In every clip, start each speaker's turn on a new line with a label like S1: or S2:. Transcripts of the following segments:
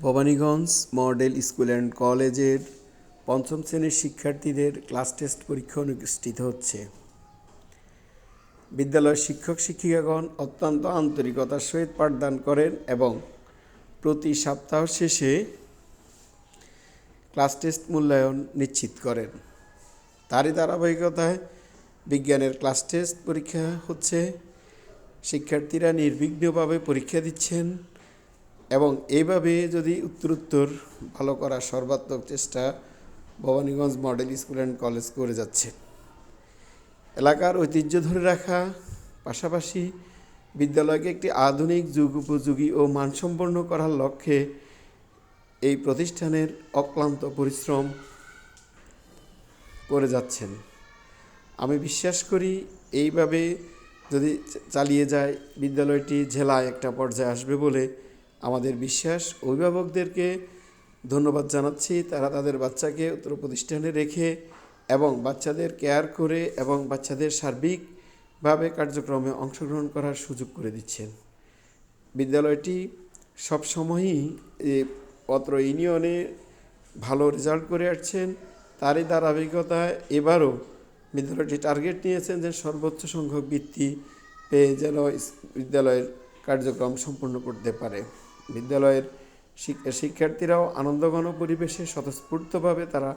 S1: Bhabaniganj model school and কলেজের পঞ্চম শ্রেণির শিক্ষার্থীদের ক্লাস টেস্ট পরীক্ষা অনুষ্ঠিত হচ্ছে। বিদ্যালয়ের শিক্ষক শিক্ষিকাগণ অত্যন্ত আন্তরিকতার সহিত পাঠদান করেন এবং প্রতি সপ্তাহ শেষে ক্লাস টেস্ট মূল্যায়ন নিশ্চিত করেন। তারই ধারাবাহিকতায় বিজ্ঞানের ক্লাস টেস্ট পরীক্ষা হচ্ছে। শিক্ষার্থীরা নির্বিঘ্নভাবে পরীক্ষা দিচ্ছেন। এবং এইভাবে যদি উত্তরোত্তর ভালো করার সর্বাত্মক চেষ্টা Bhabaniganj model school and college করে যাচ্ছে। এলাকার ঐতিহ্য ধরে রাখা, পাশাপাশি বিদ্যালয়কে একটি আধুনিক যুগ উপযোগী ও মানসম্পন্ন করার লক্ষ্যে এই প্রতিষ্ঠানের অক্লান্ত পরিশ্রম করে যাচ্ছেন। আমি বিশ্বাস করি এইভাবে যদি চালিয়ে যায়, বিদ্যালয়টি জেলায় একটা পর্যায়ে আসবে বলে আমাদের বিশ্বাস, অভিভাবকদেরকে ধন্যবাদ জানাচ্ছি। তারা তাদের বাচ্চাকে উত্তর প্রতিষ্ঠানে রেখে এবং বাচ্চাদের কেয়ার করে এবং বাচ্চাদের সার্বিকভাবে কার্যক্রমে অংশগ্রহণ করার সুযোগ করে দিচ্ছেন। বিদ্যালয়টি সবসময়ই অত্র ইউনিয়নে ভালো রেজাল্ট করে আসছেন। তারই ধারাবাহিকতায় এবারও বিদ্যালয়টি টার্গেট নিয়েছেন যে সর্বোচ্চ সংখ্যক বৃত্তি পেয়ে যেন বিদ্যালয়ের কার্যক্রম সম্পূর্ণ করতে পারে। বিদ্যালয়ের শিক্ষার্থীরাও আনন্দঘন পরিবেশে স্বতঃস্ফূর্তভাবে তারা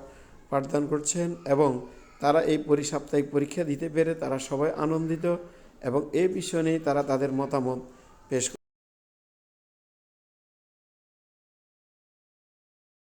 S1: পাঠদান করছেন এবং তারা এই সাপ্তাহিক পরীক্ষা দিতে পেরে তারা সবাই আনন্দিত এবং এই বিষয় নিয়ে তারা তাদের মতামত পেশ